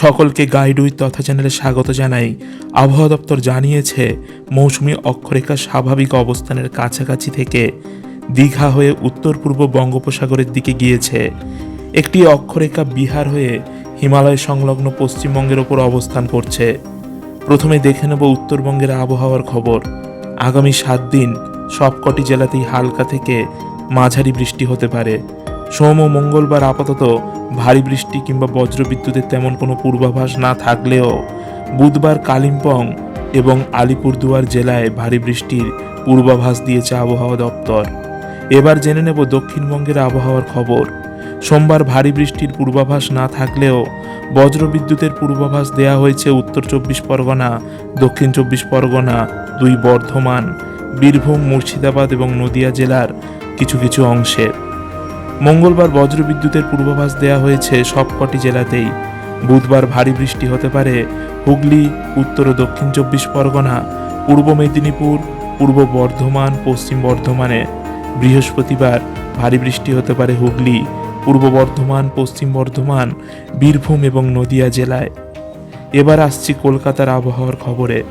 সকলকে guide with তথা চ্যানেলে স্বাগত জানাই। আবহাওয়া দপ্তর জানিয়েছে, মৌসুমি অক্ষরেখা স্বাভাবিক অবস্থানের কাছাকাছি থেকে দীঘা হয়ে উত্তর পূর্ব বঙ্গোপসাগরের দিকে গিয়েছে। একটি অক্ষরেখা বিহার হয়ে হিমালয় সংলগ্ন পশ্চিমবঙ্গের ওপর অবস্থান করছে। প্রথমে দেখে নেব উত্তরবঙ্গের আবহাওয়ার খবর। আগামী সাত দিন সবকটি জেলাতেই হালকা থেকে মাঝারি বৃষ্টি হতে পারে। সোম ও মঙ্গলবার আপাতত ভারী বৃষ্টি কিংবা বজ্রবিদ্যুতের তেমন কোনো পূর্বাভাস না থাকলেও বুধবার কালিম্পং এবং আলিপুরদুয়ার জেলায় ভারী বৃষ্টির পূর্বাভাস দিয়েছে আবহাওয়া দপ্তর। এবার জেনে নেব দক্ষিণবঙ্গের আবহাওয়ার খবর। সোমবার ভারী বৃষ্টির পূর্বাভাস না থাকলেও বজ্রবিদ্যুতের পূর্বাভাস দেয়া হয়েছে উত্তর চব্বিশ পরগনা, দক্ষিণ চব্বিশ পরগনা, দুই বর্ধমান, বীরভূম, মুর্শিদাবাদ এবং নদিয়া জেলার কিছু কিছু অংশে। মঙ্গলবার বজ্রবিদ্যুতের পূর্বাভাস দেওয়া হয়েছে সবকটি জেলাতেই। বুধবার ভারী বৃষ্টি হতে পারে। হুগলি, উত্তর ও দক্ষিণ চব্বিশ পরগনা, পূর্ব মেদিনীপুর, পূর্ব বর্ধমান, পশ্চিম বর্ধমানে। বৃহস্পতিবার ভারী বৃষ্টি হতে পারে হুগলি, পূর্ব বর্ধমান, পশ্চিম বর্ধমান, বীরভূম এবং নদিয়া জেলায়। এবার আসছি কলকাতার আবহাওয়ার খবরে।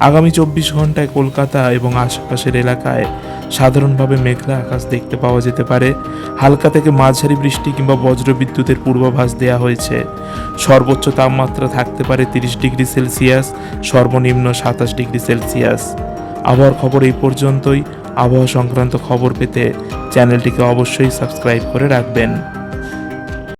আগামী চব্বিশ ঘন্টায় কলকাতা এবং আশেপাশের এলাকায় সাধারণভাবে মেঘলা আকাশ দেখতে পাওয়া যেতে পারে। হালকা থেকে মাঝারি বৃষ্টি কিংবা বজ্রবিদ্যুতের পূর্বাভাস দেওয়া হয়েছে। সর্বোচ্চ তাপমাত্রা থাকতে পারে তিরিশ ডিগ্রি সেলসিয়াস, সর্বনিম্ন সাতাশ ডিগ্রি সেলসিয়াস। আবহাওয়ার খবর এই পর্যন্তই। আবহাওয়া সংক্রান্ত খবর পেতে চ্যানেলটিকে অবশ্যই সাবস্ক্রাইব করে রাখবেন।